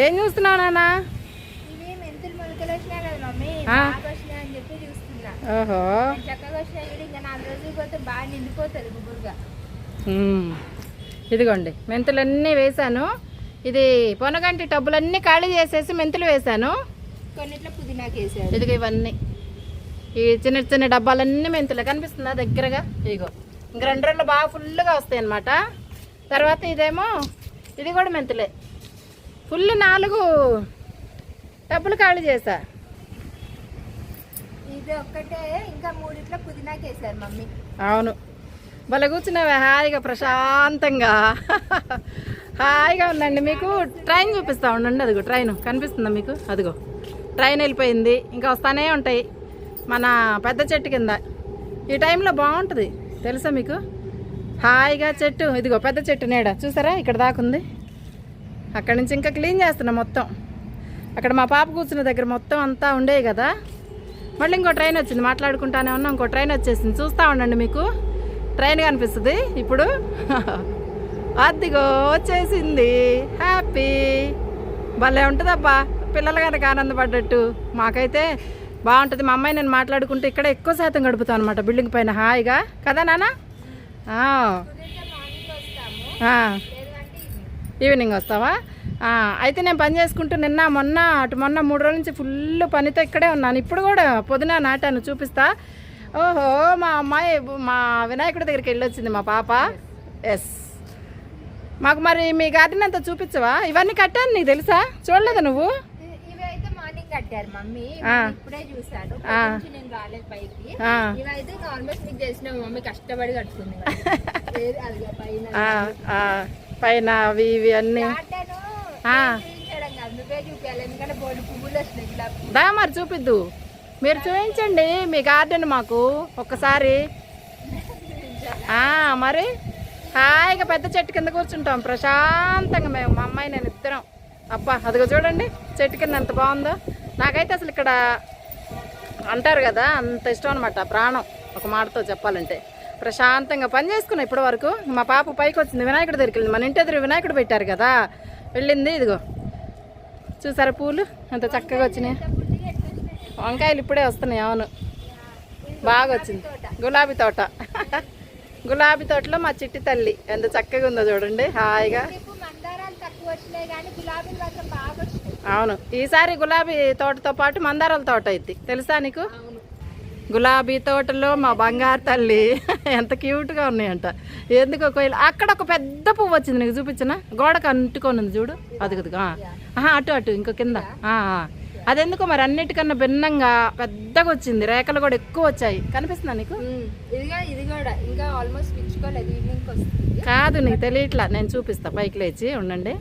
ఏం చూస్తున్నావు నాన్న? ఓహో. ఇదిగోండి మెంతులన్నీ వేశాను. ఇది పొనగంటి టబ్బులన్నీ ఖాళీ చేసేసి మెంతులు వేశాను. వేసారు ఇదిగో ఇవన్నీ. ఈ చిన్న చిన్న డబ్బాలన్నీ మెంతులే. కనిపిస్తుందా దగ్గరగా? ఇదిగో. ఇంక రెండు రెండు బాగా ఫుల్గా వస్తాయి అన్నమాట తర్వాత ఇదేమో ఇది కూడా మెంతులే. ఫుల్ నాలుగు డబ్బులు ఖాళీ చేశా. ఇది ఒక్కటే ఇంకా మూడిట్లో పుదీనాకి వేసారు మమ్మీ. అవును. భలే కూర్చున్నావే హాయిగా ప్రశాంతంగా. హాయిగా ఉందండి మీకు. ట్రైన్ చూపిస్తా ఉండండి అదిగో ట్రైన్. కనిపిస్తుందా మీకు? అదిగో. ట్రైన్ వెళ్ళిపోయింది. ఇంకా వస్తానే ఉంటాయి. మన పెద్ద చెట్టు కింద. ఈ టైంలో బాగుంటుంది. తెలుసా మీకు? హాయిగా చెట్టు. ఇదిగో పెద్ద చెట్టు నీడ. చూసారా? ఇక్కడ దాకుంది. అక్కడి నుంచి ఇంకా క్లీన్ చేస్తున్నా మొత్తం. అక్కడ మా పాప కూర్చున్న దగ్గర మొత్తం అంతా ఉండేవి కదా. మళ్ళీ ఇంకో ట్రైన్ వచ్చింది మాట్లాడుకుంటానే ఉన్నా ఇంకో ట్రైన్ వచ్చేసింది. చూస్తూ ఉండండి మీకు. ట్రైన్ కనిపిస్తుంది ఇప్పుడు. అదిగో వచ్చేసింది. హ్యాపీ. భలే ఉంటుందబ్బా. పిల్లలు కనుక ఆనందపడ్డట్టు. మాకైతే బాగుంటుంది. మా అమ్మాయి నేను మాట్లాడుకుంటే ఇక్కడ ఎక్కువ శాతం గడుపుతాం అనమాట బిల్డింగ్ పైన హాయిగా. కదా నాన్న? ఈవినింగ్ వస్తావా? అయితే నేను పని చేసుకుంటూ నిన్న మొన్న అటు మొన్న మూడు రోజుల నుంచి ఫుల్ పనితో ఇక్కడే ఉన్నాను. ఇప్పుడు కూడా పొద్దున నాటాను చూపిస్తా. ఓహో మా అమ్మాయి మా వినాయకుడి దగ్గరికి వెళ్ళొచ్చింది మా పాప. ఎస్ మాకు మరి మీ గార్డెన్ అంతా చూపించవా? ఇవన్నీ కట్టాను నీకు తెలుసా? చూడలేదా నువ్వు? కట్టారు మమ్మీ. ఇప్పుడే చూసాను ఆ. పొద్దున్నుంచి నేను రాలేదు పైకి ఆ, ఇవైతే ఆల్మోస్ట్ మీకు తెలిసిన మమ్మీ కష్టపడి కట్టుకుంది. పైన పైన అవి ఇవి అన్నీ. దా మరి చూపిద్దు. మీరు చూపించండి మీ గార్డెన్ మాకు ఒక్కసారి. మరి. హాయిగా పెద్ద చెట్టు కింద కూర్చుంటాం. ప్రశాంతంగా మేము మా అమ్మాయి నేను ఇద్దరం. అబ్బా అదిగో చూడండి చెట్టు కింద ఎంత బాగుందో. నాకైతే అసలు ఇక్కడ అంటారు కదా అంత ఇష్టం అనమాట ప్రాణం ఒక మాటతో చెప్పాలంటే. ప్రశాంతంగా పని చేసుకున్నాయి ఇప్పటి వరకు మా పాప పైకి వచ్చింది వినాయకుడి దగ్గరికి వెళ్ళింది. మన ఇంటి ఎదురు వినాయకుడు పెట్టారు కదా. వెళ్ళింది ఇదిగో. చూసారా పూలు? ఎంత చక్కగా వచ్చినాయి. వంకాయలు ఇప్పుడే వస్తున్నాయి అవును. బాగా వచ్చింది. గులాబీ తోట. గులాబీ తోటలో మా చిట్టి తల్లి. ఎంత చక్కగా ఉందో చూడండి హాయిగా. అవును ఈసారి గులాబీ తోటతో పాటు మందారాల తోట అయింది. తెలుసా నీకు? గులాబీ తోటలో మా బంగారు తల్లి. ఎంత క్యూట్గా ఉన్నాయంట. ఎందుకో కోయిల అక్కడ ఒక పెద్ద పువ్వు వచ్చింది నీకు చూపించిన? గోడకు అంటుకొని ఉంది చూడు. అది కదా ఆహా అటు అటు ఇంకో కింద. అదెందుకో మరి అన్నిటికన్నా భిన్నంగా పెద్దగా వచ్చింది? రేఖలు కూడా ఎక్కువ వచ్చాయి. కనిపిస్తుందా నీకు? ఉమ్, ఇదిగా ఇది కూడా. ఇంకా ఆల్మోస్ట్ పిచ్చుకోలేదు ఈవినింగ్ వస్తుంది. కాదు నీకు తెలియట్లా. నేను చూపిస్తా. పైకి లేచి ఉండండి.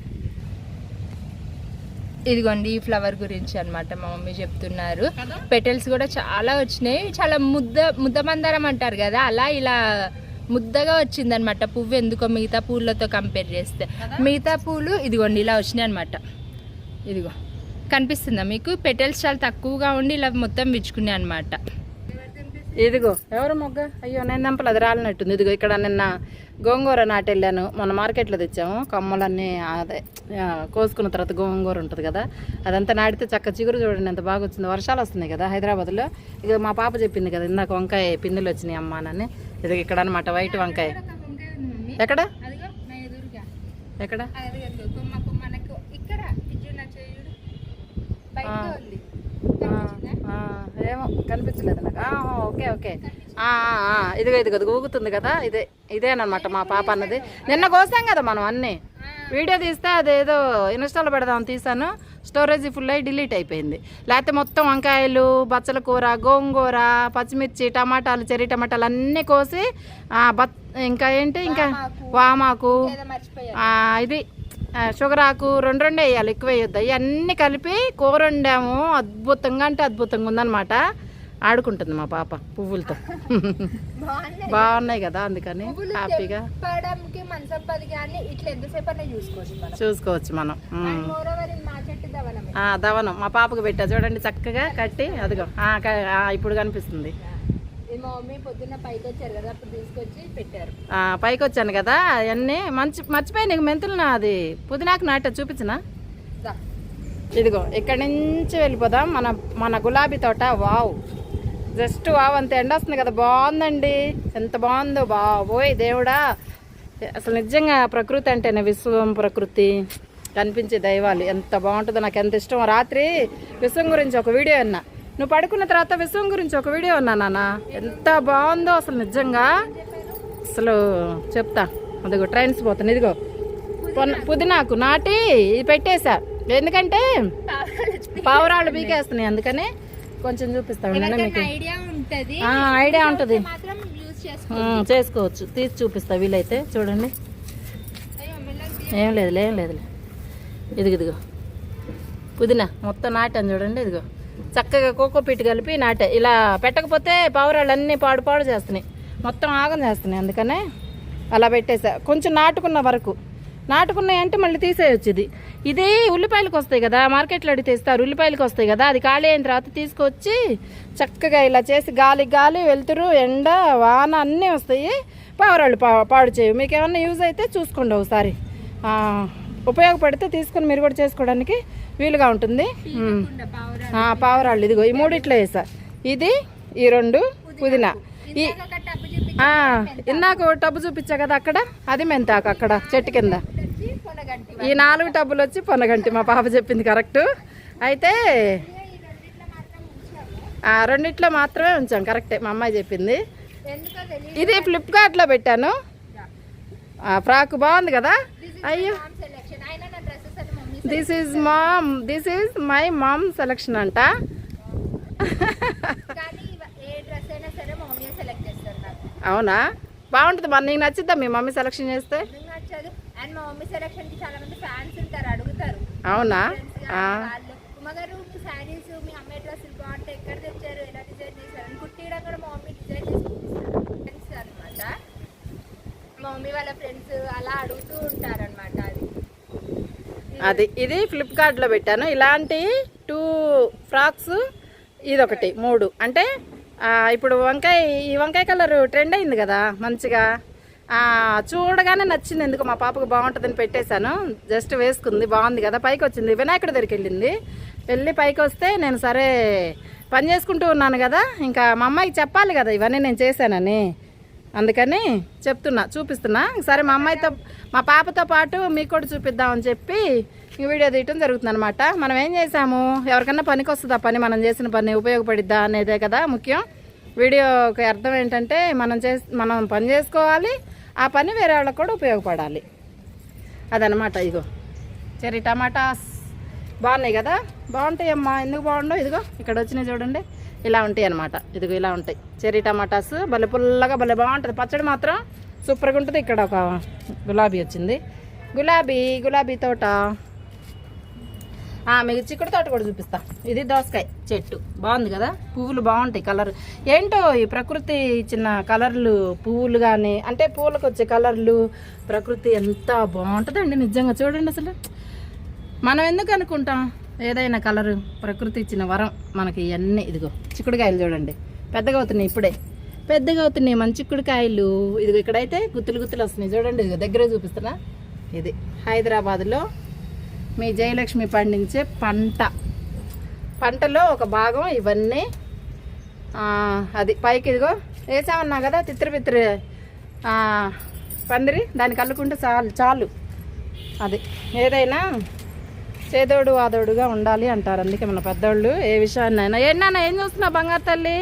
ఇదిగోండి ఈ ఫ్లవర్ గురించి అన్నమాట మా మమ్మీ చెప్తున్నారు. పెటల్స్ కూడా చాలా వచ్చినాయి. చాలా ముద్ద ముద్ద మందారం అంటారు కదా అలా ఇలా ముద్దగా వచ్చింది అనమాట పువ్వు ఎందుకో మిగతా పూలతో కంపేర్ చేస్తే. మిగతా పూలు ఇదిగోండి ఇలా వచ్చినాయి అనమాట ఇదిగో కనిపిస్తుందా మీకు? పెటల్స్ చాలా తక్కువగా ఉండి ఇలా మొత్తం విచ్చుకున్నాయి అనమాట ఇదిగో ఎవరు మొగ్గ? అయ్యో నేను దంపలు అది రాలినట్టుంది. ఇదిగో ఇక్కడ నిన్న గోంగూర నాటెళ్ళాను. మొన్న మార్కెట్లో తెచ్చాము. కొమ్మలన్నీ అదే కోసుకున్న తర్వాత గోంగూర ఉంటుంది కదా. అదంతా నాటితే చక్క చిగురు చూడండి ఎంత బాగా వచ్చింది. వర్షాలు వస్తున్నాయి కదా హైదరాబాద్లో. ఇక మా పాప చెప్పింది కదా ఇందాక వంకాయ పిందులు వచ్చినాయి అమ్మానని ఇది ఇక్కడ అనమాట వైట్ వంకాయ. ఎక్కడ? ఎక్కడ మనకు ఇక్కడ ఆ. ఆ, ఏమో కనిపించలేదు నాకు. Okay okay. ఇదిగో ఇదిగో ఇది ఊగుతుంది కదా ఇదే ఇదేనమాట మా పాప అన్నది. నిన్న కోసాం కదా మనం అన్నీ. వీడియో తీస్తే అదేదో ఇన్స్టాలో పెడదాం తీసాను స్టోరేజ్ ఫుల్ అయ్యి డిలీట్ అయిపోయింది. లేకపోతే మొత్తం వంకాయలు బచ్చల కూర గోంగూర పచ్చిమిర్చి టమాటాలు చెర్రీ టమాటాలు అన్నీ కోసి ఇంకా ఏంటి ఇంకా వామాకు. ఇది షుగర్ ఆకు రెండు రెండు వేయాలి ఎక్కువ వేయొద్దు. ఇవన్నీ కలిపి కూర వండాము అద్భుతంగా అంటే అద్భుతంగా ఉందన్నమాట. ఆడుకుంటుంది మా పాప పువ్వులతో. బాగున్నాయి. కదా అందుకని హ్యాపీగా. చూసుకోవచ్చు మనం. దవనం. మా పాపకు పెట్టా. చూడండి చక్కగా కట్టి అదిగో. ఇప్పుడు కనిపిస్తుంది. మా మమ్మీ పొద్దున్న పైకి వచ్చారు కదా అప్పుడు తీసుకొచ్చి పెట్టారు. పైకి వచ్చాను కదా అవన్నీ మంచి మర్చిపోయి నీకు మెంతులు నా అది పుదీనాకు నాట చూపించిన. ఇదిగో ఇక్కడి నుంచి వెళ్ళిపోదాం. మన మన గులాబీ తోట వావ్. జస్ట్ వావ్ అంత ఎండ వస్తుంది కదా బాగుందండి. ఎంత బాగుందో బాబోయ్ దేవుడా. అసలు నిజంగా ప్రకృతి అంటేనే విశ్వం ప్రకృతి. కనిపించే దైవాలు ఎంత బాగుంటుందో నాకు ఎంత ఇష్టం రాత్రి విశ్వం గురించి ఒక వీడియో అన్నా నువ్వు పడుకున్న తర్వాత విశ్వం గురించి ఒక వీడియో నాన్న. ఎంత బాగుందో అసలు నిజంగా. అసలు చెప్తా. అదిగో ట్రైన్స్ పోతుంది ఇదిగో పుదీనాకు నాటి ఇది పెట్టేశా. ఎందుకంటే పావురాళ్ళు బీకేస్తున్నాయి అందుకని కొంచెం చూపిస్తాను మీకు. ఐడియా ఉంటది. చేసుకోవచ్చు. తీసి చూపిస్తా వీలైతే. చూడండి. ఏం లేదులే ఏం లేదులే. ఇదిగో ఇదిగో. పుదీనా మొత్తం నాటాను చూడండి. ఇదిగో. చక్కగా కోకో పీట్ కలిపి నాటే. ఇలా పెట్టకపోతే పావురాళ్ళు అన్నీ పాడు పాడు చేస్తున్నాయి. మొత్తం ఆగం చేస్తున్నాయి అందుకనే అలా పెట్టేసా. కొంచెం నాటుకున్న వరకు. నాటుకున్నాయి అంటే మళ్ళీ తీసేయొచ్చు ఇది. ఇది ఉల్లిపాయలకు వస్తాయి కదా మార్కెట్లో అడిగితే ఇస్తారు ఉల్లిపాయలకు వస్తాయి కదా అది ఖాళీ అయిన తర్వాత తీసుకొచ్చి చక్కగా ఇలా చేసి గాలి గాలి వెలుతురు ఎండ వాన అన్నీ వస్తాయి. పావురాళ్ళు పా పాడు చేయవు. మీకు ఏమన్నా యూజ్ అయితే చూసుకోండి ఒకసారి. ఉపయోగపడితే తీసుకొని మీరు కూడా చేసుకోవడానికి వీలుగా ఉంటుంది. పావురాళ్ళు. ఇదిగో ఈ మూడిట్లో వేసా. ఇది ఈ రెండు పుదీనా. ఈ ఇందాక టబ్బు చూపించా కదా అక్కడ? అది మెంతాకు అక్కడ చెట్టు కింద. ఈ నాలుగు టబ్బులు వచ్చి పొనగంటి మా పాప చెప్పింది కరెక్ట్. అయితే రెండిట్లో మాత్రమే ఉంచాం కరెక్టే. మా అమ్మాయి చెప్పింది. ఇది ఫ్లిప్కార్ట్లో పెట్టాను. ఫ్రాక్ బాగుంది కదా? అయ్యో సెలెక్షన్ అయినా నా డ్రెస్సెస్ అని mummy this is mom this is my mom selection అంట. కానీ ఏ డ్రెస్ అయినా సరే మా మమ్మీ సెలెక్ట్ చేస్తారు నాకు. అవునా? బాగుంటుంది మరి నీకు నచ్చిద్దా మీ మమ్మీ సెలక్షన్ చేస్తే? ఎందుకు నచ్చదు. అండ్ మా మమ్మీ సెలెక్షన్కి చాలా మంది ఫ్యాన్స్ ఉంటారు అడుగుతారు. అవునా? మీ మమ్మీ వాళ్ళ ఫ్రెండ్స్ అలా అడుగుతూ ఉంటారు అనమాట అది. అది ఇది ఫ్లిప్కార్ట్లో పెట్టాను. ఇలాంటి టూ ఫ్రాక్స్ ఇదొకటి మూడు. అంటే ఇప్పుడు వంకాయ ఈ వంకాయ కలర్ ట్రెండ్ అయింది కదా మంచిగా. చూడగానే నచ్చింది ఎందుకు మా పాపకు బాగుంటుందని పెట్టేశాను. జస్ట్ వేసుకుంది బాగుంది కదా పైకి వచ్చింది. వినాయకుడి దగ్గరికి వెళ్ళింది. వెళ్ళి పైకి వస్తే నేను సరే పని చేసుకుంటూ ఉన్నాను కదా ఇంకా మా అమ్మాయికి చెప్పాలి కదా ఇవన్నీ నేను చేశానని. అందుకని చెప్తున్నా చూపిస్తున్నా. సరే మా అమ్మాయితో మా పాపతో పాటు మీకు కూడా చూపిద్దామని చెప్పి ఈ వీడియో తీయటం జరుగుతుంది అనమాట మనం ఏం చేసాము ఎవరికన్నా పనికి వస్తుందా పని? మనం చేసిన పని ఉపయోగపడిద్దా అనేదే కదా ముఖ్యం. వీడియోకి అర్థం ఏంటంటే మనం చే మనం పని చేసుకోవాలి ఆ పని వేరే వాళ్ళకి కూడా ఉపయోగపడాలి. అదనమాట ఇదిగో చెర్రీ టమాటాస్. బాగున్నాయి కదా? బాగుంటాయి అమ్మా ఎందుకు బాగుండవు? ఇదిగో ఇక్కడ వచ్చినాయి చూడండి. ఇలా ఉంటాయి అనమాట ఇదిగో ఇలా ఉంటాయి. చెర్రీ టమాటాస్ భలే పుల్లగా భలే బాగుంటుంది. పచ్చడి మాత్రం సూపర్గా ఉంటుంది. ఇక్కడ ఒక గులాబీ వచ్చింది. గులాబీ గులాబీ తోట. మీకు చిక్కుడు తోట కూడా చూపిస్తా. ఇది దోసకాయ చెట్టు. బాగుంది కదా? పువ్వులు బాగుంటాయి కలర్. ఏంటో ఈ ప్రకృతి ఇచ్చిన కలర్లు పువ్వులు కానీ అంటే పువ్వులకు వచ్చే కలర్లు ప్రకృతి ఎంత బాగుంటుందండి నిజంగా చూడండి అసలు. మనం ఎందుకు అనుకుంటాం? ఏదైనా కలరు ప్రకృతి ఇచ్చిన వరం మనకి ఇవన్నీ ఇదిగో చిక్కుడుకాయలు చూడండి. పెద్దగా అవుతున్నాయి ఇప్పుడే. పెద్దగా అవుతున్నాయి మన చిక్కుడుకాయలు. ఇదిగో ఇక్కడైతే గుత్తులు గుత్తులు వస్తున్నాయి. చూడండి ఇదిగో దగ్గరే చూపిస్తున్నా. ఇది హైదరాబాద్లో మీ జయలక్ష్మి పండించే పంట. పంటలో ఒక భాగం ఇవన్నీ అది పైకి ఇదిగో వేసామన్నా కదా తిత్తిరి పందిరి దానికి అల్లుకుంటే చాలు చాలు. అది ఏదైనా చేదోడు వాదోడుగా ఉండాలి అంటారు. అందుకే మన పెద్దోళ్ళు ఏ విషయాన్నైనా. ఏంటన్నా ఏం చూస్తున్నావు బంగారు తల్లి?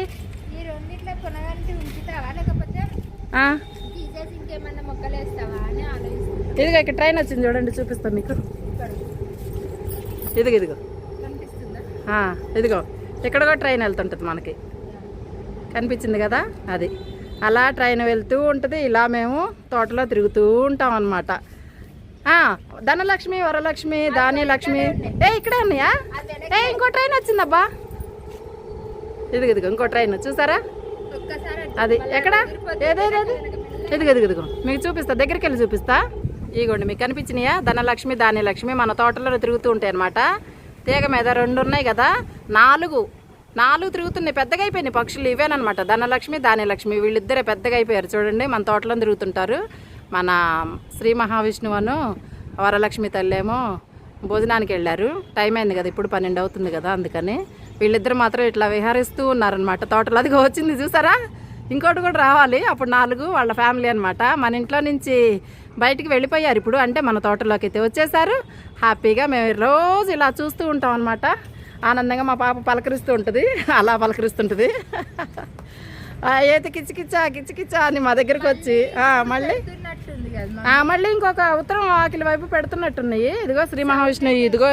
ఇదిగో ఇక్కడ ట్రైన్ వచ్చింది చూడండి చూపిస్తాను మీకు. ఇదిగో ఇదిగో. ఇదిగో. ఇక్కడ కూడా ట్రైన్ వెళ్తుంటుంది మనకి. కనిపించింది కదా అది. అలా ట్రైన్ వెళ్తూ ఉంటుంది. ఇలా మేము తోటలో తిరుగుతూ ఉంటాం అనమాట ధనలక్ష్మి వరలక్ష్మి ధాన్యలక్ష్మి. ఏ ఇక్కడే ఉన్నాయా? ఏ ఇంకో ట్రైన్ వచ్చిందబ్బా. ఇదిగో ఇదిగో ఇంకో ట్రైన్ చూసారా? అది ఎక్కడ? ఏదేదేది ఇదిగో ఇదిగో ఇదిగో. మీకు చూపిస్తా దగ్గరికి వెళ్ళి చూపిస్తా. ఇగోండి మీకు కనిపించినాయా? ధనలక్ష్మి ధాన్యలక్ష్మి మన తోటలో తిరుగుతూ ఉంటాయి అనమాట తీగ మీద రెండు ఉన్నాయి కదా? నాలుగు. నాలుగు తిరుగుతున్నాయి పెద్దగా అయిపోయినాయి పక్షులు ఇవేనమాట ధనలక్ష్మి ధాన్యలక్ష్మి వీళ్ళిద్దరే పెద్దగా అయిపోయారు. చూడండి మన తోటలో తిరుగుతుంటారు. మన శ్రీ మహావిష్ణువును వరలక్ష్మి తల్లేమో భోజనానికి వెళ్ళారు. టైం అయింది కదా ఇప్పుడు పన్నెండు అవుతుంది కదా అందుకని. వీళ్ళిద్దరు మాత్రం ఇట్లా విహరిస్తూ ఉన్నారనమాట తోటలో అది వచ్చింది చూసారా? ఇంకోటి కూడా రావాలి. అప్పుడు నాలుగు వాళ్ళ ఫ్యామిలీ అనమాట మన ఇంట్లో నుంచి బయటికి వెళ్ళిపోయారు ఇప్పుడు. అంటే మన తోటలోకి అయితే వచ్చేసారు. హ్యాపీగా మేము రోజు ఇలా చూస్తూ ఉంటాం అనమాట ఆనందంగా మా పాప పలకరిస్తూ ఉంటుంది. అలా పలకరిస్తుంటుంది. ఆ, ఏత కిచ్చికిచ్చా కిచ్చికిచ్చా అని మా దగ్గరికి వచ్చి మళ్ళీ? మళ్ళీ ఇంకొక ఉత్తరం ఆకిలి వైపు పెడుతున్నట్టున్నాయి. ఇదిగో శ్రీ మహావిష్ణు ఇదిగో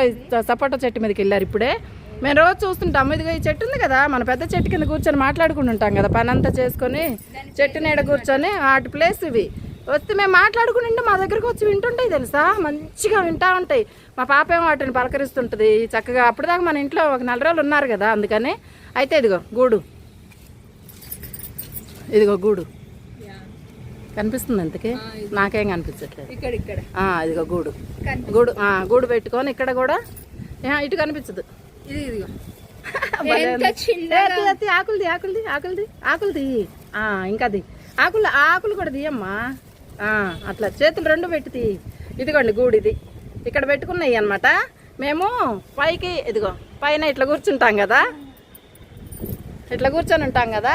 సపోటా చెట్టు మీదకి వెళ్ళారు ఇప్పుడే. మేము రోజు చూస్తుంటాము ఇదిగో ఈ చెట్టు ఉంది కదా మన పెద్ద చెట్టు కింద కూర్చొని మాట్లాడుకుంటూ ఉంటాం కదా పని అంతా చేసుకొని చెట్టు నీడ కూర్చొని వాటి ప్లేస్ ఇవి. వస్తే మేము మాట్లాడుకుంటుంటే మా దగ్గరకు వచ్చి వింటుంటాయి తెలుసా? మంచిగా వింటా ఉంటాయి. మా పాప ఏమో వాటిని పలకరిస్తుంటుంది. చక్కగా అప్పటిదాకా మన ఇంట్లో ఒక నెల రోజులు ఉన్నారు కదా అందుకని. అయితే ఇదిగో గూడు. ఇదిగో గూడు. కనిపిస్తుంది అంతకే నాకేం కనిపించట్లేదు. ఇక్కడ ఇక్కడ. ఇదిగో గూడు. గూడు ఆ, గూడు పెట్టుకొని ఇక్కడ కూడా. ఇటు కనిపించదు. ఇది ఇదిగో. ఆకులది ఆకులది ఆకులది ఆకులది ఆ, ఇంకా అది ఆకులు ఆకులు కూడా తీయమ్మా. అట్లా చేతులు రెండు పెట్టి ఇదిగోండి గూడు ఇది. ఇక్కడ పెట్టుకున్నాయి అన్నమాట. మేము పైకి ఇదిగో పైన ఇట్లా కూర్చుంటాం కదా. ఇట్లా కూర్చొని ఉంటాం కదా.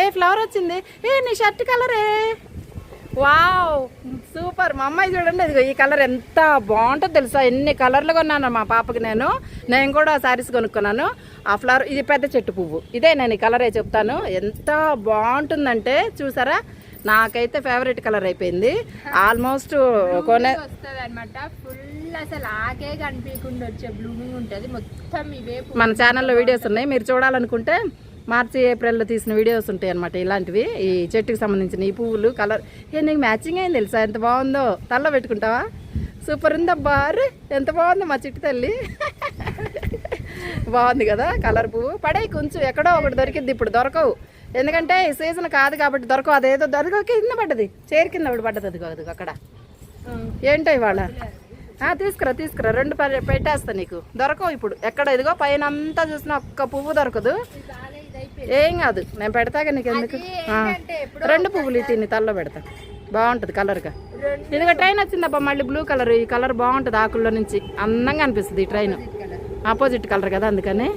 ఏ ఫ్లవర్ వచ్చింది? ఏ నీ షర్ట్ కలరే వావ్ సూపర్ మా అమ్మాయి చూడండి ఇదిగో ఈ కలర్ ఎంత బాగుంటుందో తెలుసా? ఎన్ని కలర్లు కొన్నాను మా పాపకి నేను. నేను కూడా శారీస్ కొనుక్కున్నాను. ఆ ఫ్లవర్ ఇది పెద్ద చెట్టు పువ్వు. ఇదే నేను ఈ కలరే చెప్తాను. ఎంత బాగుంటుందంటే చూసారా? నాకైతే ఫేవరెట్ కలర్ అయిపోయింది. ఆల్మోస్ట్ కొనే వస్తుంది అనమాట ఫుల్ అసలు ఆకే కనిపించకుండా వచ్చే బ్లూమింగ్ ఉంటది. మొత్తం ఇవే. మన ఛానల్లో వీడియోస్ ఉన్నాయి. మీరు చూడాలనుకుంటే మార్చి ఏప్రిల్లో తీసిన వీడియోస్ ఉంటాయి అనమాట ఇలాంటివి. ఈ చెట్టుకి సంబంధించిన ఈ పువ్వులు కలర్. ఏ నీకు మ్యాచింగ్ అయింది తెలుసా? ఎంత బాగుందో. తల్ల పెట్టుకుంటావా? సూపర్ ఉందబ్బా అరే ఎంత బాగుందో మా చెట్టు తల్లి. బాగుంది కదా కలర్ పువ్వు. పడే కొంచెం. ఎక్కడో ఒకటి దొరికింది ఇప్పుడు దొరకవు. ఎందుకంటే ఈ సీజన్ కాదు కాబట్టి దొరకవు. అదేదో దొరక కింద పడ్డది. చేరు కింద ఒకటి పడ్డది. అది కాదు అక్కడ. ఏంటో ఇవాళ? తీసుకురా తీసుకురా. రెండు పెట్టేస్తా నీకు. దొరకవు ఇప్పుడు. ఎక్కడ? ఇదిగో పైన అంతా చూసినా ఒక్క పువ్వు దొరకదు. ఏం కాదు. నేను పెడతాగా నీకు ఎందుకు? రెండు పువ్వులు తిని తల్లో పెడతా. బాగుంటుంది కలర్గా ఇదిగో ట్రైన్ వచ్చిందబ్బా మళ్ళీ బ్లూ కలర్ ఈ కలర్ బాగుంటుంది ఆకుల్లో నుంచి. అందంగా అనిపిస్తుంది ఈ ట్రైన్. ఆపోజిట్ కలర్ కదా అందుకని.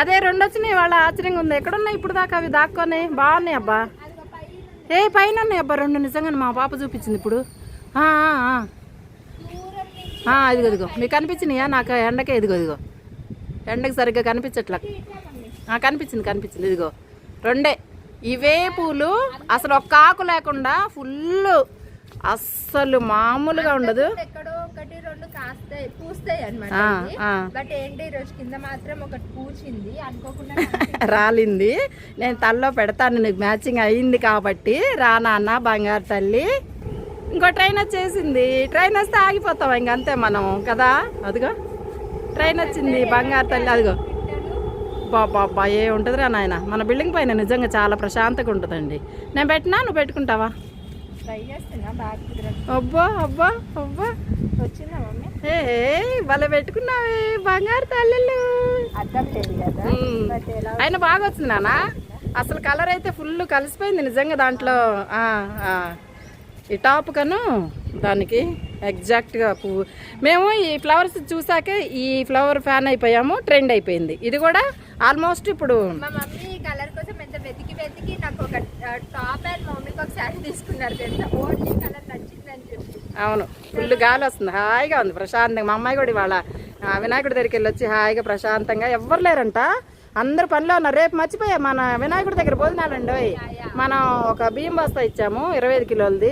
అదే రెండు వచ్చినాయి వాళ్ళ ఆశ్చర్యంగా ఉంది. ఎక్కడున్నాయి ఇప్పుడు దాకా అవి దాక్కొని? బాగున్నాయి అబ్బా. ఏ పైన ఉన్నాయి అబ్బా రెండు నిజంగానే మా పాప చూపించింది ఇప్పుడు. ఇదిగో ఇదిగో. మీకు కనిపించినాయా నాకు ఎండకే ఇదిగో ఇదిగో. ఎండకి సరిగ్గా కనిపించట్లా. కనిపించింది కనిపించింది. ఇదిగో రెండే. ఇవే పూలు అసలు ఒక్క ఆకు లేకుండా ఫుల్ అస్సలు మామూలుగా ఉండదు. ఎక్కడో ఒకటి రెండు కాస్తాయి పూస్తాయి అనమాట ఆ, ఆ. బట్ ఏంటి ఈ రోజు కింద మాత్రం ఒకటి పూచింది. అనుకోకుండా రాలింది. నేను తల్లో పెడతాను నీకు మ్యాచింగ్ అయ్యింది కాబట్టి. రా నాన్న బంగారు తల్లి. ఇంకో ట్రైన్ వచ్చేసింది. ట్రైన్ వస్తే ఆగిపోతాం ఇంక అంతే మనం కదా? అదిగో. ట్రైన్ వచ్చింది బంగారు తల్లి. అదిగో. బాబా ఏ ఉంటుందిరా నాయన? మన బిల్డింగ్ పైన నిజంగా చాలా ప్రశాంతంగా ఉంటుందండి. నేను పెట్టినా నువ్వు పెట్టుకుంటావా? అబ్బా అబ్బా అబ్బా. ఏ భలే పెట్టుకున్నావే బంగారు ఎలా అయినా బాగా వచ్చింది నాన్న. అసలు కలర్ అయితే ఫుల్ కలిసిపోయింది నిజంగా దాంట్లో. ఈ టాప్ కను దానికి ఎగ్జాక్ట్గా పువ్వు మేము ఈ ఫ్లవర్స్ చూసాకే ఈ ఫ్లవర్ ఫ్యాన్ అయిపోయాము ట్రెండ్ అయిపోయింది. ఇది కూడా ఆల్మోస్ట్ ఇప్పుడు మా మమ్మీ కలర్ కోసం ఎంత వెతికి వెతికి నాకు ఒక టాప్ అండ్ మమ్మీకి ఒక శారీ తీసుకున్నారు తెలుసా? ఓన్లీ కలర్ నచ్చిందని చెప్పి. అవును ఫుల్ గాలి వస్తుంది హాయిగా ఉంది ప్రశాంతంగా. మా అమ్మాయి కూడా ఇవాళ వినాయకుడి దగ్గరికి వెళ్ళి వచ్చి హాయిగా ప్రశాంతంగా ఎవ్వరు లేరంట. అందరు పనిలో ఉన్నారు. రేపు మర్చిపోయా మన వినాయకుడి దగ్గర భోజనాలండి ఓయ్. మనం ఒక బియ్యం బస్తా ఇచ్చాము ఇరవై ఐదు కిలోలది.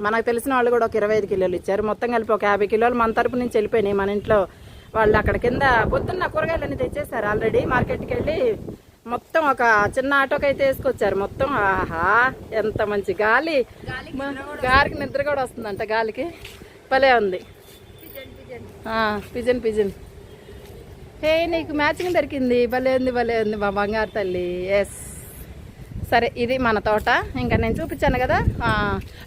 మనకు తెలిసిన వాళ్ళు కూడా ఒక ఇరవై ఐదు కిలోలు ఇచ్చారు. మొత్తం కలిపి ఒక యాభై కిలోలు మన తరపు నుంచి వెళ్ళిపోయినాయి మన ఇంట్లో వాళ్ళు అక్కడ కింద పొద్దున్న కూరగాయలన్నీ తెచ్చేసారు ఆల్రెడీ మార్కెట్కి వెళ్ళి మొత్తం ఒక చిన్న ఆటోకి అయితే వేసుకొచ్చారు. మొత్తం ఆహా ఎంత మంచి గాలి. గాలికి నిద్ర కూడా వస్తుందంట గాలికి. భలే ఉంది. Pigeon pigeon. ఆ, పిజన్ పిజన్. హే నీకు మ్యాచింగ్ దొరికింది. భలే ఉంది భలే ఉంది మా బంగారు తల్లి. ఎస్ సరే ఇది మన తోట. ఇంకా నేను చూపించాను కదా.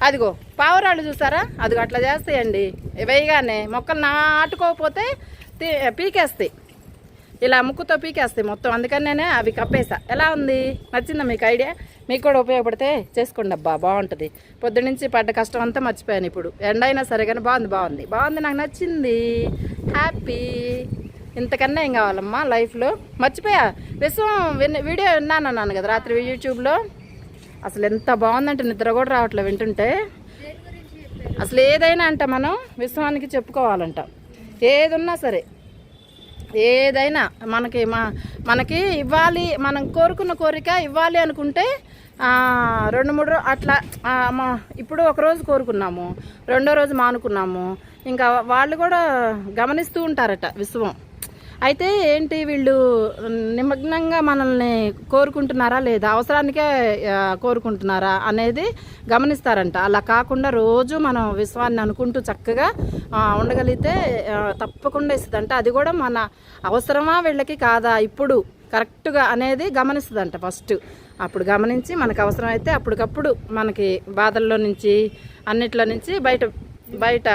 అదిగో పావురాళ్ళు చూసారా? అదిగో అట్లా చేస్తాయండి. వేయగానే మొక్కలు నాటుకోకపోతే తీ- పీకేస్తాయి. ఇలా ముక్కుతో పీకేస్తాయి మొత్తం. అందుకని నేనే అవి కప్పేసా. ఎలా ఉంది? నచ్చిందా మీకు ఐడియా? మీకు కూడా ఉపయోగపడితే చేసుకోండి అబ్బా బాగుంటుంది. పొద్దునుంచి పడ్డ కష్టం అంతా మర్చిపోయాను ఇప్పుడు. ఎండ అయినా సరే కానీ బాగుంది బాగుంది. బాగుంది నాకు నచ్చింది. హ్యాపీ ఇంతకన్నా ఏం కావాలమ్మా లైఫ్లో? మర్చిపోయా. విశ్వం విన్ వీడియో విన్నాను అన్నాను కదా రాత్రి యూట్యూబ్లో. అసలు ఎంత బాగుందంటే నిద్ర కూడా రావట్లే వింటుంటే. అసలు ఏదైనా అంట మనం విశ్వానికి చెప్పుకోవాలంట. ఏదున్నా సరే. ఏదైనా మనకి మా మనకి ఇవ్వాలి మనం కోరుకున్న కోరిక ఇవ్వాలి అనుకుంటే రెండు మూడు అట్లా మా ఇప్పుడు ఒకరోజు కోరుకున్నాము రెండో రోజు మానుకున్నాము. ఇంకా వాళ్ళు కూడా గమనిస్తూ ఉంటారట విశ్వం. అయితే ఏంటి వీళ్ళు నిమగ్నంగా మనల్ని కోరుకుంటున్నారా లేదా అవసరానికే కోరుకుంటున్నారా అనేది గమనిస్తారంట. అలా కాకుండా రోజు మనం విశ్వాన్ని అనుకుంటూ చక్కగా ఉండగలిగితే తప్పకుండా ఇస్తుందంట. అది కూడా మన అవసరమా వీళ్ళకి కాదా ఇప్పుడు కరెక్ట్గా అనేది గమనిస్తుందంట ఫస్ట్. అప్పుడు గమనించి మనకు అవసరమైతే అప్పటికప్పుడు మనకి బాధల్లో నుంచి అన్నిట్లో నుంచి బయట బయట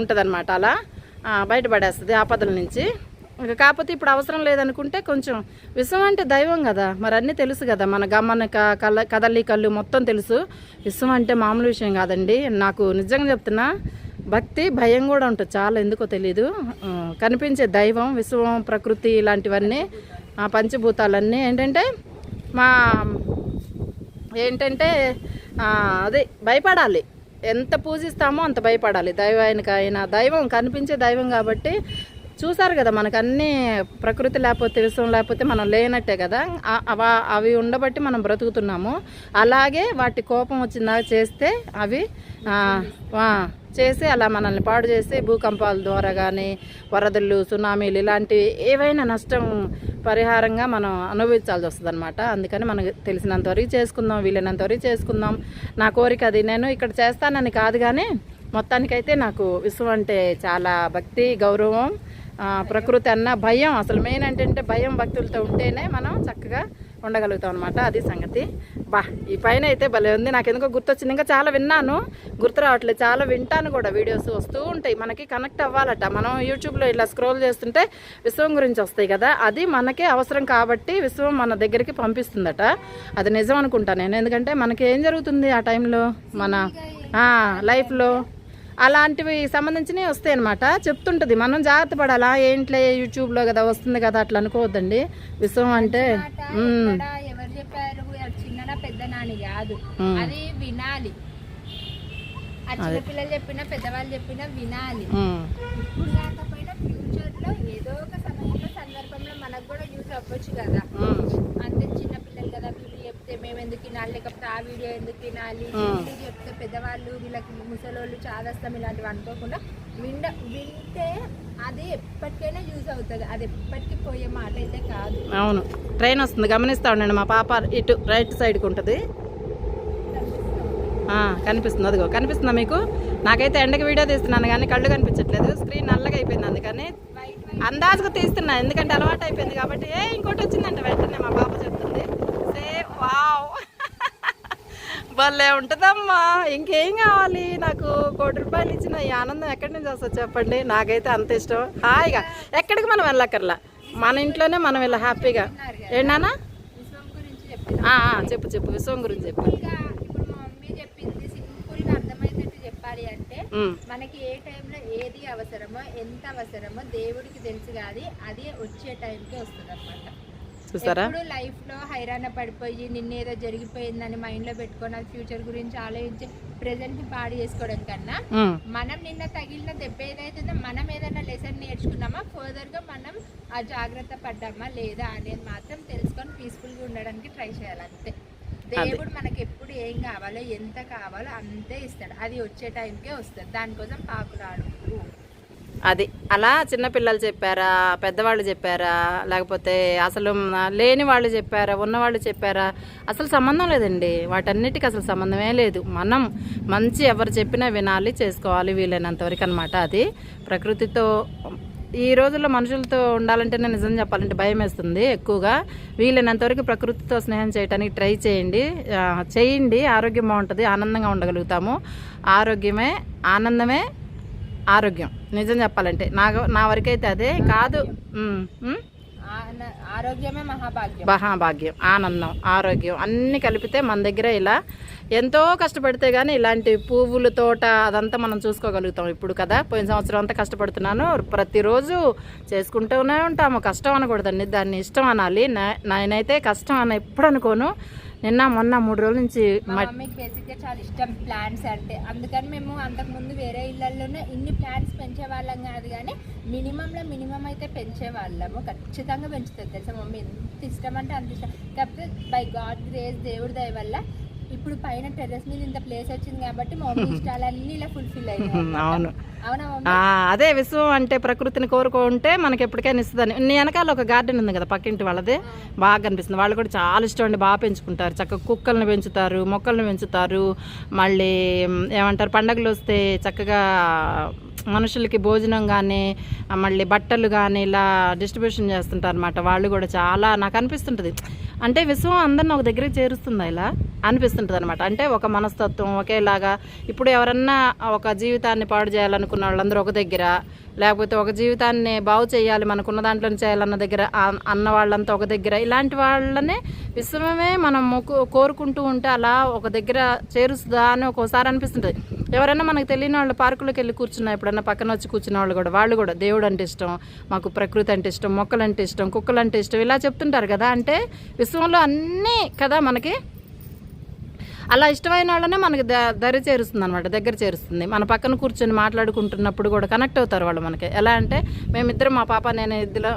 ఉంటుందన్నమాట. అలా బయటపడేస్తుంది ఆపదల నుంచి. ఇంకా కాకపోతే ఇప్పుడు అవసరం లేదనుకుంటే కొంచెం విశ్వం అంటే దైవం కదా. మరి అన్నీ తెలుసు కదా. మన గమనిక కళ్ళ కదలికలు మొత్తం తెలుసు. విశ్వం అంటే మామూలు విషయం కాదండి. నాకు నిజంగా చెప్తున్నా భక్తి భయం కూడా ఉంటుంది. చాలా ఎందుకో తెలీదు. కనిపించే దైవం విశ్వం ప్రకృతి ఇలాంటివన్నీ ఆ పంచభూతాలన్నీ ఏంటంటే మా ఏంటంటే అదే భయపడాలి. ఎంత పూజిస్తామో అంత భయపడాలి. దైవానికైనా దైవం కనిపించే దైవం కాబట్టి చూసారు కదా మనకు అన్నీ ప్రకృతి లేకపోతే విశ్వం లేకపోతే మనం లేనట్టే కదా అవ- అవి ఉండబట్టి మనం బ్రతుకుతున్నాము. అలాగే వాటి కోపం వచ్చిందా చేస్తే అవి చేసి అలా మనల్ని పాడు చేసి భూకంపాల ద్వారా కానీ వరదలు సునామీలు ఇలాంటివి ఏవైనా నష్టం పరిహారంగా మనం అనుభవించాల్సి వస్తుంది అనమాట అందుకని మనకు తెలిసినంత వరకు చేసుకుందాం వీలైనంత వరకు చేసుకుందాం. నా కోరిక అది. నేను ఇక్కడ చేస్తానని కాదు కానీ మొత్తానికైతే నాకు విశ్వం అంటే చాలా భక్తి గౌరవం. ప్రకృతి అన్న భయం అసలు మెయిన్ ఏంటంటే భయం భక్తులతో ఉంటేనే మనం చక్కగా ఉండగలుగుతాం అనమాట అది సంగతి. బా ఈ పైన అయితే భలే ఉంది. నాకు ఎందుకో గుర్తొచ్చింది. ఇంకా చాలా విన్నాను. గుర్తు రావట్లేదు. చాలా వింటాను కూడా వీడియోస్ వస్తూ ఉంటాయి. మనకి కనెక్ట్ అవ్వాలట. మనం యూట్యూబ్లో ఇలా స్క్రోల్ చేస్తుంటే విశ్వం గురించి వస్తాయి కదా. అది మనకే అవసరం కాబట్టి విశ్వం మన దగ్గరికి పంపిస్తుందట. అది నిజం అనుకుంటా నేను. ఎందుకంటే మనకి ఏం జరుగుతుంది ఆ టైంలో మన లైఫ్లో అలాంటివి సంబంధించినవి వస్తాయి అనమాట చెప్తుంటుంది. మనం జాగ్రత్త పడాలా? ఏంట్లే యూట్యూబ్లో కదా వస్తుంది కదా అట్లా అనుకోవద్దండి. విశ్వం అంటే ఎవరు చెప్పారు? చిన్న పెద్ద నాని కాదు. అది వినాలి. ఆ చిన్న పిల్లలు చెప్పినా పెద్దవాళ్ళు చెప్పినా వినాలి. ఉమ్, ఇప్పుడు కాకపోయినా ఫ్యూచర్లో ఏదో ఒక సమయంలో సందర్భంలో మనకు కూడా యూజ్ అవ్వచ్చు కదా. అంతే చిన్న పిల్లలు కదా చెప్తే మేము ఎందుకు వినాలి లేకపోతే ఆ వీడియో ఎందుకు వినాలి. వీళ్ళు చెప్తే పెద్దవాళ్ళు వీళ్ళకి ముసలోళ్ళు చాదస్తాం ఇలాంటివి అనుకోకుండా విండ వింటే అది ఎప్పటికైనా యూజ్ అవుతుంది. అది ఎప్పటికీ పోయే మాట అయితే కాదు. అవును. ట్రైన్ వస్తుంది. గమనిస్తా ఉండండి. మా పాప ఇటు రైట్ సైడ్కి ఉంటుంది. ఆ, కనిపిస్తుంది. అదిగో కనిపిస్తుందా మీకు? నాకైతే ఎండకి వీడియో తీస్తున్నాను కానీ కళ్ళు కనిపించట్లేదు. స్క్రీన్ నల్లగా అయిపోయింది అందుకని అందాజుగా తీస్తున్నా. ఎందుకంటే అలవాటు అయిపోయింది కాబట్టి ఏ ఇంకోటి వచ్చిందంట వెంటనే మా పాప చెప్తుంది సే వావ్. భలే ఉంటుందమ్మా. ఇంకేం కావాలి? నాకు కోటి రూపాయలు ఇచ్చిన ఈ ఆనందం ఎక్కడి నుంచి వస్తుంది చెప్పండి? నాకైతే అంత ఇష్టం. హాయిగా. ఎక్కడికి మనం వెళ్ళక్కర్లా? మన ఇంట్లోనే మనం ఇలా హ్యాపీగా. ఏంటన్నా చెప్పు చెప్పు. విశ్వం గురించి చెప్పు. ఇంకా ఇప్పుడు మా మమ్మీ చెప్పింది సింపుల్గా అర్థమయ్యేటట్టు చెప్పాలి అంటే మనకి ఏ టైంలో ఏది అవసరమో ఎంత అవసరమో దేవుడికి తెలుసు కాదు అది వచ్చే టైంకి వస్తుంది అనమాట చూసారా? ఎప్పుడు లైఫ్లో హైరాణ పడిపోయి నిన్నేదో జరిగిపోయిందని మైండ్లో పెట్టుకొని అది ఫ్యూచర్ గురించి ఆలోచించి ప్రెసెంట్ని పాడు చేసుకోవడం కన్నా మనం నిన్న తగిలిన దెబ్బ ఏదైతుందో మనం ఏదైనా లెసన్ నేర్చుకున్నామా? ఫర్దర్గా మనం ఆ జాగ్రత్త పడ్డామా లేదా అనేది మాత్రం తెలుసుకొని పీస్ఫుల్గా ఉండడానికి ట్రై చేయాలి అంతే. దేవుడు మనకి ఎప్పుడు ఏం కావాలో ఎంత కావాలో అంతే ఇస్తాడు. అది వచ్చే టైంకే వస్తుంది. దానికోసం పాకులాడు అది అలా చిన్నపిల్లలు చెప్పారా పెద్దవాళ్ళు చెప్పారా లేకపోతే అసలు లేని వాళ్ళు చెప్పారా ఉన్నవాళ్ళు చెప్పారా? అసలు సంబంధం లేదండి. వాటన్నిటికీ అసలు సంబంధమే లేదు. మనం మంచి ఎవరు చెప్పినా వినాలి చేసుకోవాలి వీలైనంతవరకు అనమాట అది. ప్రకృతితో ఈ రోజుల్లో మనుషులతో ఉండాలంటే నేను నిజం చెప్పాలంటే భయం వేస్తుంది ఎక్కువగా. వీలైనంతవరకు ప్రకృతితో స్నేహం చేయడానికి ట్రై చేయండి. చేయండి. ఆరోగ్యం బాగుంటుంది ఆనందంగా ఉండగలుగుతాము. ఆరోగ్యమే ఆనందమే ఆరోగ్యం. నిజం చెప్పాలంటే. నా నా వరకైతే అదే కాదు. ఆరోగ్యమే మహాభాగ్యం. మహాభాగ్యం. ఆనందం ఆరోగ్యం అన్నీ కలిపితే మన దగ్గర ఇలా ఎంతో కష్టపడితే కానీ ఇలాంటి పువ్వుల తోట అదంతా మనం చూసుకోగలుగుతాం. ఇప్పుడు కదా పోయిన సంవత్సరం అంతా కష్టపడుతున్నాను. ప్రతిరోజు చేసుకుంటూనే ఉంటాము. కష్టం అనకూడదండి. దాన్ని ఇష్టం అనాలి. నేనైతే కష్టం అని ఎప్పుడు అనుకోను. నిన్న మొన్న మూడు రోజుల నుంచి మా మ- మమ్మీకి బేసిక్గా చాలా ఇష్టం ప్లాంట్స్ అంటే. అందుకని మేము అంతకు ముందు వేరే ఇళ్ళలోనే ఇన్ని ప్లాంట్స్ పెంచే వాళ్ళం కాదు కానీ మినిమం లో మినిమం అయితే పెంచే వాళ్ళము ఖచ్చితంగా పెంచుతుంది తెలుసా మమ్మీ? ఎంత ఇష్టం అంటే అంత ఇష్టం. కాకపోతే బై గాడ్ గ్రేస్ దేవుడి దయ వల్ల ఇప్పుడు పైన టెర్రస్ మీద ఇంత ప్లేస్ వచ్చింది కాబట్టి మా మమ్మీ ఇష్టాలన్నీ ఇలా ఫుల్ఫిల్ అయ్యాయి అవును. అదే విశ్వం అంటే ప్రకృతిని కోరుకుంటే మనకి ఎప్పటికైనా ఇస్తుందని. నీ వెనకాల ఒక గార్డెన్ ఉంది కదా పక్కింటి వాళ్ళది? బాగా కనిపిస్తుంది. వాళ్ళు కూడా చాలా ఇష్టం అండి. బాగా పెంచుకుంటారు. చక్కగా కుక్కల్ని పెంచుతారు మొక్కల్ని పెంచుతారు. మళ్ళీ ఏమంటారు పండగలు వస్తే చక్కగా మనుషులకి భోజనం కానీ మళ్ళీ బట్టలు కానీ ఇలా డిస్ట్రిబ్యూషన్ చేస్తుంటారు అనమాట వాళ్ళు కూడా చాలా నాకు అనిపిస్తుంటుంది. అంటే విశ్వం అందరిని ఒక దగ్గరికి చేరుస్తుందా ఇలా? అనిపిస్తుంటుంది అనమాట అంటే ఒక మనస్తత్వం ఒకేలాగా ఇప్పుడు ఎవరన్నా ఒక జీవితాన్ని పాడు చేయాలనుకున్న వాళ్ళందరూ ఒక దగ్గర లేకపోతే ఒక జీవితాన్ని బాగు చేయాలి మనకున్న దాంట్లో చేయాలన్న దగ్గర అన్న వాళ్ళంతా ఒక దగ్గర. ఇలాంటి వాళ్ళనే విశ్వమే మనం మొక్కు కోరుకుంటూ ఉంటే అలా ఒక దగ్గర చేరుస్తుందా అని ఒక్కోసారి అనిపిస్తుంటుంది. ఎవరైనా మనకు తెలియని వాళ్ళు పార్కులోకి వెళ్ళి కూర్చున్నా ఎప్పుడన్నా పక్కన వచ్చి కూర్చున్న వాళ్ళు కూడా వాళ్ళు కూడా దేవుడు అంటే ఇష్టం మాకు ప్రకృతి అంటే ఇష్టం మొక్కలు అంటే ఇష్టం కుక్కలు అంటే ఇష్టం ఇలా చెప్తుంటారు కదా. అంటే విశ్వంలో అన్నీ కదా మనకి అలా ఇష్టమైన వాళ్ళనే మనకి ద- దరి చేరుస్తుంది అనమాట దగ్గర చేరుస్తుంది. మన పక్కన కూర్చొని మాట్లాడుకుంటున్నప్పుడు కూడా కనెక్ట్ అవుతారు వాళ్ళు మనకి. ఎలా అంటే మేమిద్దరం మా పాప నేను ఇద్దరు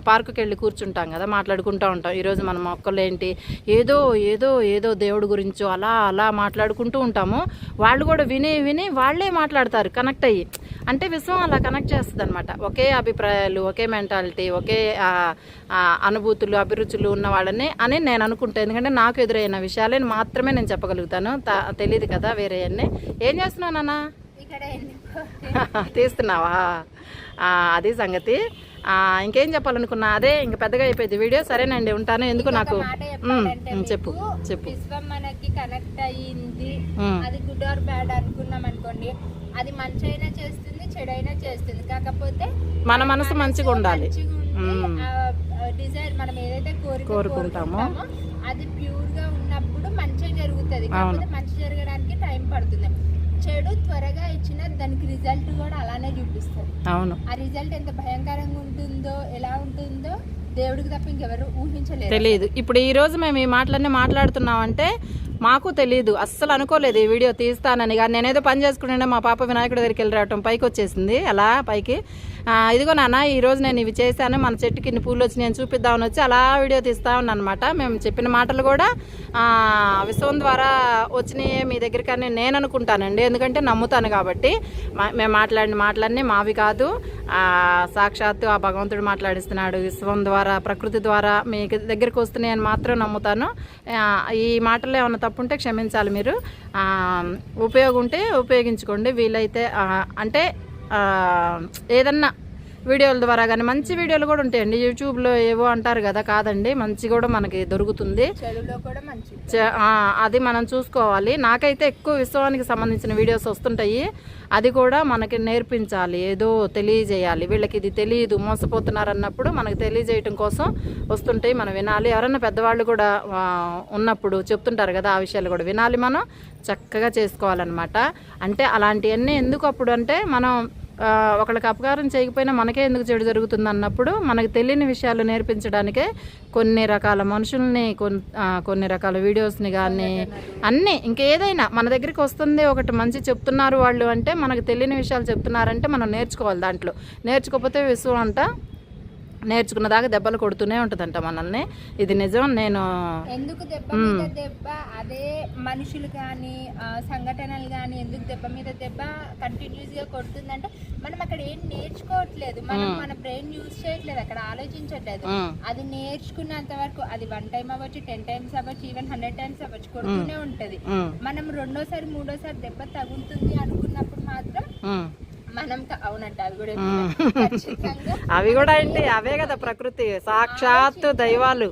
పార్కుకి వెళ్ళి కూర్చుంటాం కదా మాట్లాడుకుంటూ ఉంటాం. ఈరోజు మన మొక్కలు ఏంటి ఏదో ఏదో ఏదో దేవుడి గురించో అలా అలా మాట్లాడుకుంటూ ఉంటాము. వాళ్ళు కూడా విని విని వాళ్ళే మాట్లాడతారు కనెక్ట్ అయ్యి. అంటే విశ్వం అలా కనెక్ట్ చేస్తుంది అనమాట ఒకే అభిప్రాయాలు ఒకే మెంటాలిటీ ఒకే అనుభూతులు అభిరుచులు ఉన్న వాళ్ళని అని నేను అనుకుంటాను ఎందుకంటే నాకు ఎదురైన విషయాలే మాత్రమే నేను చెప్పగలుగుతాను. తెలియదు కదా వేరే అన్నీ. ఏం చేస్తున్నావు నాన్న? తీస్తున్నావా? అది సంగతి. ఇంకేం చెప్పాలనుకున్నా? అదే ఇంక పెద్దగా అయిపోయింది వీడియో. సరేనండి ఉంటాను. ఎందుకు నాకు? చెప్పు చెప్పు. విశ్వం మనకి కనెక్ట్ అయ్యింది. అది గుడ్ ఆర్ బ్యాడ్ అనుకున్నాం అనుకోండి అది మంచి అయినా చేస్తుంది చెడైనా చేస్తుంది. కాకపోతే మన మనసు మంచిగా ఉండాలి. డిజైర్ మనం ఏదైతే కోరిక కోరుకుంటామో. అది ప్యూర్గా ఉన్నప్పుడు మంచి జరుగుతుంది. కాకపోతే మంచి జరగడానికి టైం పడుతుంది. చెడు త్వరగా ఇచ్చిన దానికి రిజల్ట్ కూడా అలానే చూపిస్తుంది. అవును. ఆ రిజల్ట్ ఎంత భయంకరంగా ఉంటుందో ఎలా ఉంటుందో దేవుడికి తప్ప ఇంకెవరు ఊహించలేరు. తెలియదు ఇప్పుడు ఈ రోజు మేము ఈ మాటలన్నీ మాట్లాడుతున్నామంటే మాకు తెలియదు అస్సలు అనుకోలేదు ఈ వీడియో తీస్తానని. కానీ నేనేదో పని చేసుకుంటుండే మా పాప వినాయకుడి దగ్గరికి వెళ్ళి రావటం పైకి వచ్చేసింది. అలా పైకి ఇదిగో నాన్న ఈరోజు నేను ఇవి చేశాను. మన చెట్టుకి ఇన్ని పూలు వచ్చి నేను చూపిద్దామని వచ్చి అలా వీడియో తీస్తా ఉన్నాను అనమాట మేము చెప్పిన మాటలు కూడా విశ్వం ద్వారా వచ్చినాయే మీ దగ్గరికి అని నేను అనుకుంటానండి. ఎందుకంటే నమ్ముతాను కాబట్టి. మా- మేము మాట్లాడిన మాటలన్నీ మావి కాదు. సాక్షాత్తు ఆ భగవంతుడు మాట్లాడిస్తున్నాడు. విశ్వం ద్వారా ప్రకృతి ద్వారా మీ దగ్గరికి వస్తున్నాయని మాత్రం నమ్ముతాను. ఈ మాటలు ఏమైనా తప్పు ఉంటే క్షమించాలి మీరు. ఉపయోగం ఉంటే ఉపయోగించుకోండి. వీలైతే అంటే ఏదన్నా వీడియోల ద్వారా కానీ మంచి వీడియోలు కూడా ఉంటాయండి. యూట్యూబ్లో ఏవో అంటారు కదా కాదండి. మంచి కూడా మనకి దొరుకుతుంది. చెడులో కూడా మంచి. చ- ఆ, అది మనం చూసుకోవాలి. నాకైతే ఎక్కువ విశ్వానికి సంబంధించిన వీడియోస్ వస్తుంటాయి. అది కూడా మనకి నేర్పించాలి. ఏదో తెలియజేయాలి. వీళ్ళకి ఇది తెలియదు మోసపోతున్నారు అన్నప్పుడు మనకు తెలియజేయటం కోసం వస్తుంటాయి. మనం వినాలి. ఎవరైనా పెద్దవాళ్ళు కూడా ఉన్నప్పుడు చెప్తుంటారు కదా ఆ విషయాలు కూడా వినాలి మనం. చక్కగా చేసుకోవాలన్నమాట. అంటే అలాంటివన్నీ ఎందుకు అప్పుడు అంటే మనం ఒకళ్ళకి అపకారం చేయకపోయినా మనకే ఎందుకు చెడు జరుగుతుంది అన్నప్పుడు మనకు తెలియని విషయాలు నేర్పించడానికే కొన్ని రకాల మనుషుల్ని కొన్- కొన్ని రకాల వీడియోస్ని కానీ అన్నీ ఇంకేదైనా మన దగ్గరికి వస్తుంది ఒకటి మంచి చెప్తున్నారు వాళ్ళు అంటే మనకు తెలియని విషయాలు చెప్తున్నారంటే మనం నేర్చుకోవాలి దాంట్లో. నేర్చుకోకపోతే విశ్వం నేర్చుకున్న దాకా దెబ్బలు కొడుతూనే ఉంటుందంట మనల్ని. ఇది నిజం నేను ఎందుకు దెబ్బ మీద దెబ్బ? అదే మనుషులు కానీ సంఘటనలు కానీ ఎందుకు దెబ్బ మీద దెబ్బ కంటిన్యూస్గా కొడుతుందంటే మనం అక్కడ ఏం నేర్చుకోవట్లేదు. మనం మన బ్రెయిన్ యూజ్ చేయట్లేదు అక్కడ ఆలోచించట్లేదు. అది నేర్చుకున్నంత వరకు అది వన్ టైం అవ్వచ్చు టెన్ టైమ్స్ అవ్వచ్చు ఈవెన్ హండ్రెడ్ టైమ్స్ అవ్వచ్చు కొడుతూనే ఉంటది. మనం రెండోసారి మూడోసారి దెబ్బ తగులుతుంది అనుకున్నప్పుడు మాత్రం. మనం అవునంట అవి కూడా అవి కూడా ఏంటి అవే కదా ప్రకృతి. సాక్షాత్తు దైవాలు.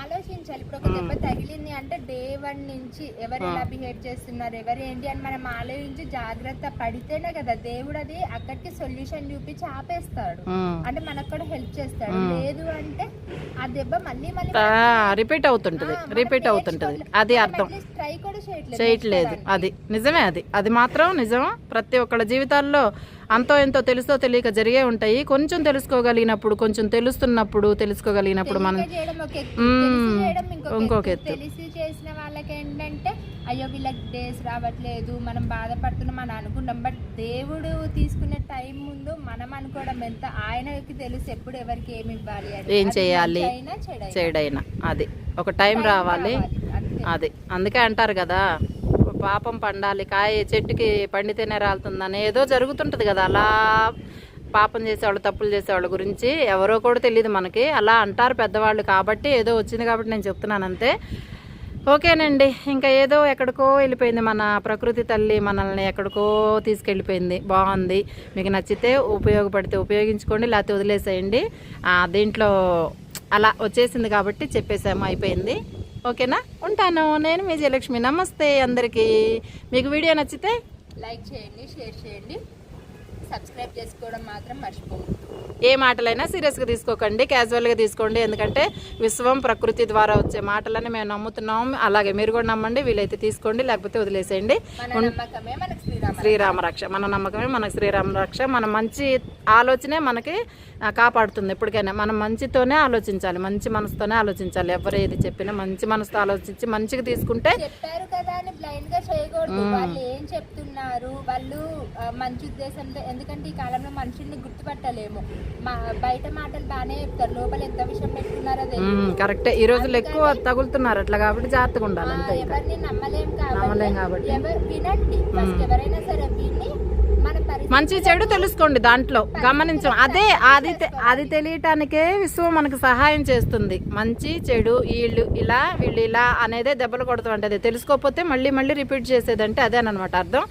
ఆలోచించాలి. ఇప్పుడు ఒక దెబ్బ తగిలింది అంటే డే వన్ నుంచి ఎవరు ఎలా బిహేవ్ చేస్తున్నారు ఎవరు ఏంటి అని మనం ఆలోచించి జాగ్రత్త పడితేనే కదా దేవుడు అది అక్కడికి సొల్యూషన్ చూపించి ఆపేస్తాడు. అంటే మనకు కూడా హెల్ప్ చేస్తాడు. లేదు అంటే ఆ దెబ్బ మళ్ళీ మళ్ళీ రిపీట్ అవుతుంటది. రిపీట్ అవుతుంటది. అది అర్థం. ట్రై కూడా చేయట్లేదు. చేయట్లేదు. అది నిజమే అది. అది మాత్రం నిజం. ప్రతి ఒక్కళ్ళ జీవితాల్లో అంతో ఎంతో తెలుసో తెలియక జరిగే ఉంటాయి. కొంచెం తెలుసుకోగలిగినప్పుడు కొంచెం తెలుస్తున్నప్పుడు తెలుసుకోగలిగినప్పుడు మనం ఇంకొక ఎత్తు. తెలిసి చేసిన వాళ్ళకి ఏంటంటే అయ్యో వీళ్ళకి డేస్ రావట్లేదు మనం బాధపడుతున్నాం అని అనుకుంటాం బట్ దేవుడు తీసుకునే టైం ముందు మనం అనుకోవడం ఎంత? ఆయనకి తెలుసు ఎప్పుడు ఎవరికి ఏమి ఇవ్వాలి ఏం చేయాలి? చెడైనా. అది. ఒక టైం రావాలి. అది. అందుకే అంటారు కదా పాపం పండాలి కాయ చెట్టుకి పండితేనే రాలుతుందని ఏదో జరుగుతుంటుంది కదా. అలా పాపం చేసేవాళ్ళు తప్పులు చేసేవాళ్ళ గురించి ఎవరో కూడా తెలియదు మనకి. అలా అంటారు పెద్దవాళ్ళు కాబట్టి ఏదో వచ్చింది కాబట్టి నేను చెప్తున్నాను అంతే ఓకేనండి ఇంకా ఏదో ఎక్కడికో వెళ్ళిపోయింది మన ప్రకృతి తల్లి మనల్ని ఎక్కడికో తీసుకెళ్ళిపోయింది. బాగుంది. మీకు నచ్చితే ఉపయోగపడితే ఉపయోగించుకోండి లేకపోతే వదిలేసేయండి. దీంట్లో అలా వచ్చేసింది కాబట్టి చెప్పేసాము అయిపోయింది. ఓకేనా? ఉంటాను. నేను మీ జయలక్ష్మి నమస్తే అందరికీ. మీకు వీడియో నచ్చితే లైక్ చేయండి షేర్ చేయండి. సబ్స్క్రైబ్ చేసుకోవడం మాత్రం మర్చిపోవద్దు ఏ మాటలైనా సీరియస్గా తీసుకోకండి క్యాజువల్గా తీసుకోండి. ఎందుకంటే విశ్వం ప్రకృతి ద్వారా వచ్చే మాటలని మేము నమ్ముతున్నాం అలాగే మీరు కూడా నమ్మండి వీలైతే తీసుకోండి లేకపోతే వదిలేసేయండి. శ్రీరామ రక్ష మన నమ్మకమే మనకు శ్రీరామ రక్ష మన మంచి ఆలోచనే మనకి కాపాడుతుంది ఎప్పటికైనా. మనం మంచితోనే ఆలోచించాలి మంచి మనసుతోనే ఆలోచించాలి. ఎవరు ఏది చెప్పినా మంచి మనసుతో ఆలోచించి మంచిగా తీసుకుంటే చెప్పారు కదా అని బ్లైండ్గా చేయకూడదు. వాళ్ళు ఏం చెప్తున్నారు? వాళ్ళు మంచి ఉద్దేశంతో ఎందుకంటే ఈ కాలంలో మనుషుల్ని గుర్తుపట్టలేము. మా బయట మాటలు బాగానే చెప్తారు. లోపల ఎంత విషయం పెట్టుకున్నారో తెలియదు ఉమ్, కరెక్టే ఈ రోజుల్లో ఎక్కువ తగులుతున్నారు. అట్లా కాబట్టి జాగ్రత్తగా ఉండాలి అంతే ఎవరిని నమ్మలేం నమ్మలేం కాబట్టి. ఎవరు వినండి. ఫస్ట్ ఎవరైనా సరే విని మంచి చెడు తెలుసుకోండి దాంట్లో. గమనించం. అదే అది అది తెలియటానికే విశ్వం మనకు సహాయం చేస్తుంది. మంచి చెడు వీళ్ళు ఇలా వీళ్ళు ఇలా అనేదే దెబ్బలు కొడతాం అంటే అది తెలుసుకోకపోతే మళ్ళీ మళ్ళీ రిపీట్ చేసేదంటే అదే అనమాట అర్థం.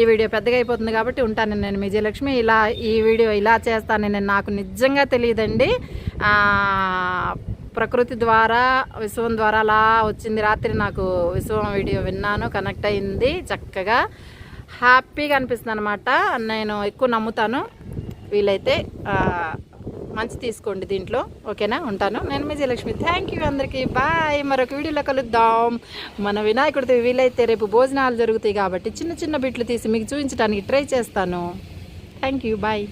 ఈ వీడియో పెద్దగా అయిపోతుంది కాబట్టి ఉంటాను నేను విజయలక్ష్మి ఇలా ఈ వీడియో ఇలా చేస్తాను నేను నాకు నిజంగా తెలియదండి. ప్రకృతి ద్వారా విశ్వం ద్వారా అలా వచ్చింది. రాత్రి నాకు విశ్వం వీడియో విన్నాను కనెక్ట్ అయింది చక్కగా. హ్యాపీగా అనిపిస్తుంది అనమాట నేను ఎక్కువ నమ్ముతాను. వీలైతే మంచి తీసుకోండి దీంట్లో. ఓకేనా? ఉంటాను. నేను మీ జయలక్ష్మి. థ్యాంక్ యూ అందరికీ. బాయ్ మరొక వీడియోలో కలుద్దాం. మన వినాయకుడితో వీలైతే రేపు భోజనాలు జరుగుతాయి కాబట్టి చిన్న చిన్న బిట్లు తీసి మీకు చూపించడానికి ట్రై చేస్తాను. Thank you bye